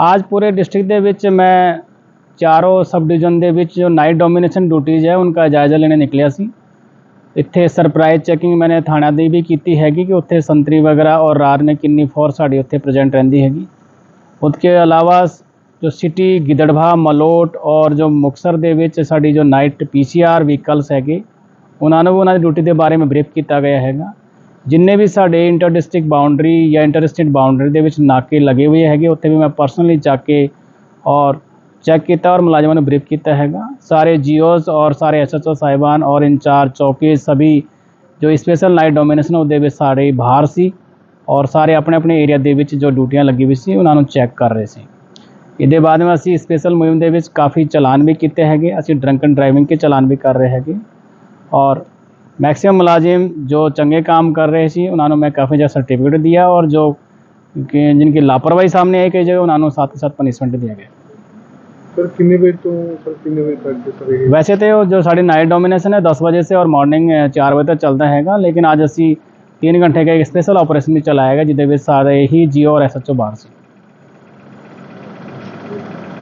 आज पूरे डिस्ट्रिक्ट मैं चारों सब डिविजन के नाइट डोमीनेशन ड्यूटीज़ है, उनका जायजा लेने निकलिया इतने सरप्राइज़ चैकिंग मैंने थाने दी भी की हैगी कि उत्तर संतरी वगैरह और रार ने किन्नी फोर्स साड़ी उत्तर प्रजेंट रही हैगी। उसके अलावा जो सिटी गिदड़वा मलोट और जो मुक्तसर सा night P C R vehicles है उन्होंने भी उन्होंने ड्यूटी के बारे में ब्रीफ किया गया है ਜਿੰਨੇ ਵੀ ਸਾਡੇ ਇੰਟਰ ਡਿਸਟ੍ਰਿਕਟ ਬਾਉਂਡਰੀ ਜਾਂ ਇੰਟਰ ਸਟੇਟ ਬਾਉਂਡਰੀ ਦੇ ਵਿੱਚ ਨਾਕੇ ਲੱਗੇ ਹੋਏ ਹੈਗੇ ਉੱਥੇ ਵੀ ਮੈਂ ਪਰਸਨਲੀ ਜਾ ਕੇ ਔਰ ਚੈੱਕ ਕੀਤਾ ਔਰ ਮੁਲਾਜ਼ਮਾਂ ਨੂੰ ਬਰੀਫ ਕੀਤਾ ਹੈਗਾ ਸਾਰੇ ਜੀਓਜ਼ ਔਰ ਸਾਰੇ ਐਸਐਚਓ ਸਾਹਿਬਾਨ ਔਰ ਇੰਚਾਰਜ ਚੌਕੀ ਸਭੀ ਜੋ ਸਪੈਸ਼ਲ ਨਾਈਟ ਡੋਮੀਨੇਸ਼ਨ ਉਹਦੇ ਵਿੱਚ ਸਾਰੇ ਬਾਹਰ ਸੀ ਔਰ ਸਾਰੇ ਆਪਣੇ ਆਪਣੇ ਏਰੀਆ ਦੇ ਵਿੱਚ ਜੋ ਡਿਊਟੀਆਂ ਲੱਗੀ ਹੋਈ ਸੀ ਉਹਨਾਂ ਨੂੰ ਚੈੱਕ ਕਰ ਰਹੇ ਸੀ ਇਹਦੇ ਬਾਅਦ ਵਿੱਚ ਅਸੀਂ ਸਪੈਸ਼ਲ ਮੁਹਿੰਮ ਦੇ ਵਿੱਚ ਕਾਫੀ ਚਲਾਨ ਵੀ ਕੀਤੇ ਹੈਗੇ ਅਸੀਂ ਡਰੰਕਨ ਡਰਾਈਵਿੰਗ ਕੇ ਚਲਾਨ ਵੀ ਕਰ ਰਹੇ ਹੈਗੇ ਔਰ मैक्सिमम मुलाजिम जो चंगे काम कर रहे थे उन्होंने मैं काफ़ी ज़्यादा सर्टिफिकेट दिया और जो जिनकी लापरवाही सामने आई कई जगह उन्होंने साथ ही साथ पनिशमेंट दिया गया। सर बजे तो सर बजे तक सर वैसे तो जो साढ़े नाइट डोमिनेशन है दस बजे से और मॉर्निंग चार बजे तक चलता हैगा लेकिन आज असी तीन घंटे का एक स्पेशल ऑपरेशन भी चलाया गया जिदे सारे ही जियो और एस एच ओ बाहर से।